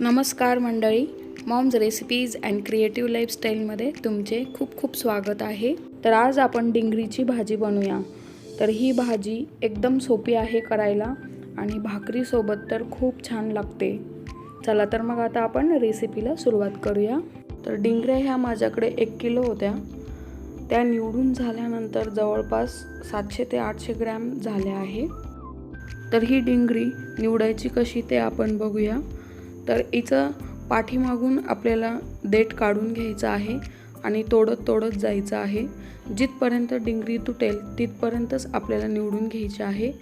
नमस्कार मंडळी moms recipes and creative लाईफस्टाईलमध्ये तुमचे खूप खूप स्वागत आहे. तर आज आपण डिंगरीची भाजी बनवूया. तर ही भाजी एकदम सोपी आहे करायला आणि भाकरीसोबत तर खूप छान लागते. चला तर मग आता आपण रेसिपीला सुरुवात करूया. तर डिंगऱ्या ह्या माझ्याकडे एक किलो होत्या. त्या निवडून झाल्यानंतर जवळपास सातशे ते आठशे ग्रॅम झाल्या आहे. तर ही डिंगरी निवडायची कशी ते आपण बघूया. तर हिचं पाठीमागून आपल्याला देठ काढून घ्यायचं आहे आणि तोडत तोडत जायचं आहे. जिथपर्यंत डिंगरी तुटेल तिथपर्यंतच आपल्याला निवडून घ्यायचे आहे.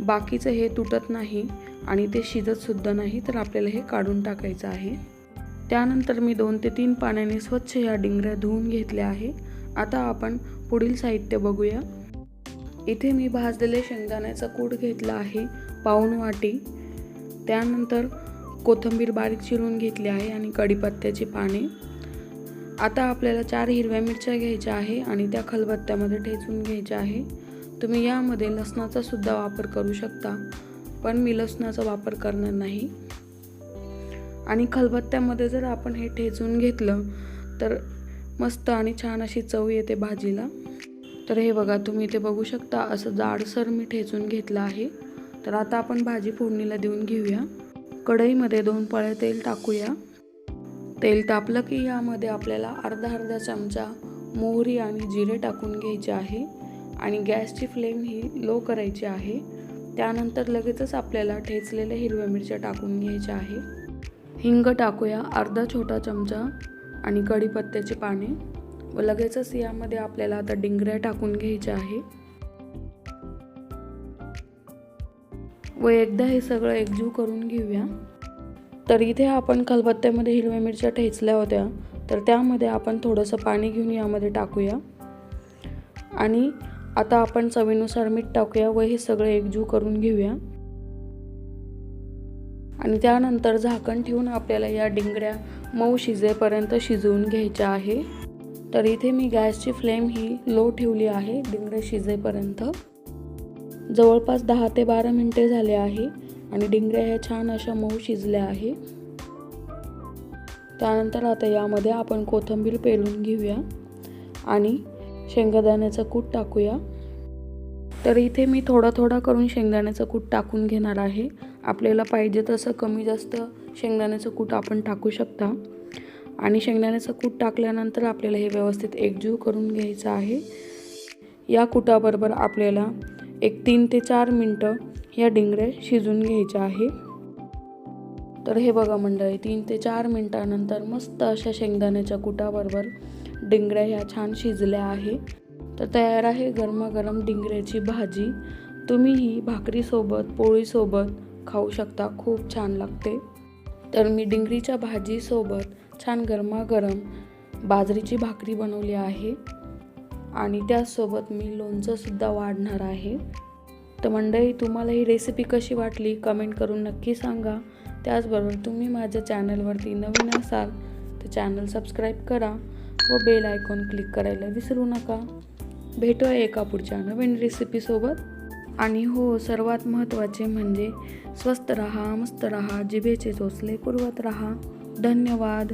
बाकीचं हे तुटत नाही आणि ते शिजतसुद्धा नाही तर आपल्याला हे काढून टाकायचं आहे. त्यानंतर मी दोन ते तीन पाण्याने स्वच्छ या डिंगऱ्या धुवून घेतल्या आहे. आता आपण पुढील साहित्य बघूया. इथे मी भाजलेले शेंगदाण्याचा कूट घेतला आहे पाऊण वाटी त्यानंतर कोथिंबीर बारीक चिरून घेतली आहे आणि कढीपत्त्याची पाने. आता आपल्याला चार हिरव्या मिरच्या घ्यायच्या आहे आणि त्या खलबत्त्यामध्ये ठेचून घ्यायच्या आहे. तुम्ही यामध्ये लसणाचा सुद्धा वापर करू शकता पण मी लसणाचा वापर करणार नाही. आणि खलबत्त्यामध्ये जर आपण हे ठेचून घेतलं तर मस्त आणि छान अशी चव येते भाजीला. तर हे बघा तुम्ही इथे बघू शकता असं जाडसर मी ठेचून घेतलं आहे. तर आता आपण भाजी फोडणीला देऊन घेऊया. कढईमध्ये दोन पळ्या तेल टाकूया. तेल तापलं की यामध्ये आपल्याला अर्धा अर्धा चमचा मोहरी आणि जिरे टाकून घ्यायचे आहे आणि गॅसची फ्लेम ही लो करायची आहे. त्यानंतर लगेचच आपल्याला ठेचलेल्या हिरव्या मिरच्या टाकून घ्यायच्या आहे. हिंग टाकूया अर्धा छोटा चमचा आणि कढीपत्त्याची पाने. व लगेचच यामध्ये आपल्याला आता डिंगऱ्या टाकून घ्यायच्या आहे. व एकदा हे सगळं एकजीव करून घेऊया. तर इथे आपण खलबत्त्यामध्ये हिरव्या मिरच्या ठेचल्या होत्या. तर त्यामध्ये आपण थोडंसं पाणी घेऊन यामध्ये टाकूया. आणि आता आपण चवीनुसार मीठ टाकूया व हे सगळं एकजीव करून घेऊया. आणि त्यानंतर झाकण ठेवून आपल्याला या डिंगड्या मऊ शिजेपर्यंत शिजवून घ्यायच्या आहे. तर इथे मी गॅसची फ्लेम ही लो ठेवली आहे डिंगडे शिजेपर्यंत. जवळपास दहा ते बारा मिनटे झाले आहे आणि डिंगऱ्या ह्या छान अशा मऊ शिजल्या आहे. त्यानंतर आता यामध्ये आपण कोथिंबीर पेरून घेऊया आणि शेंगदाण्याचं कूट टाकूया. तर इथे मी थोडा थोडा करून शेंगदाण्याचं कूट टाकून घेणार आहे. आपल्याला पाहिजे तसं कमी जास्त शेंगदाण्याचं कूट आपण टाकू शकता. आणि शेंगदाण्याचं कूट टाकल्यानंतर आपल्याला हे व्यवस्थित एकजीव करून घ्यायचं आहे. या कुटाबरोबर आपल्याला एक तीन ते चार मिनटं या डिंगऱ्या शिजून घ्यायच्या आहे. तर हे बघा मंडळी तीन ते चार मिनटानंतर मस्त अशा शेंगदाण्याच्या कुटाबरोबर डिंगऱ्या ह्या छान शिजल्या आहे. तर तयार आहे गरमागरम डिंगऱ्याची भाजी. तुम्ही ही भाकरीसोबत पोळीसोबत खाऊ शकता खूप छान लागते. तर मी डिंगरीच्या भाजीसोबत छान गरमागरम बाजरीची भाकरी बनवली आहे. आणि त्याचसोबत मी लोणचंसुद्धा वाढणार आहे. तर मंडळी तुम्हाला ही रेसिपी कशी वाटली कमेंट करून नक्की सांगा. त्याचबरोबर तुम्ही माझ्या चॅनलवरती नवीन असाल तर चॅनल सबस्क्राईब करा व बेल आयकॉन क्लिक करायला विसरू नका. भेटूया एका पुढच्या नवीन रेसिपीसोबत आणि हो सर्वात महत्त्वाचे म्हणजे स्वस्त रहा मस्त रहा जिभेचे चोचले पुरवत रहा. धन्यवाद.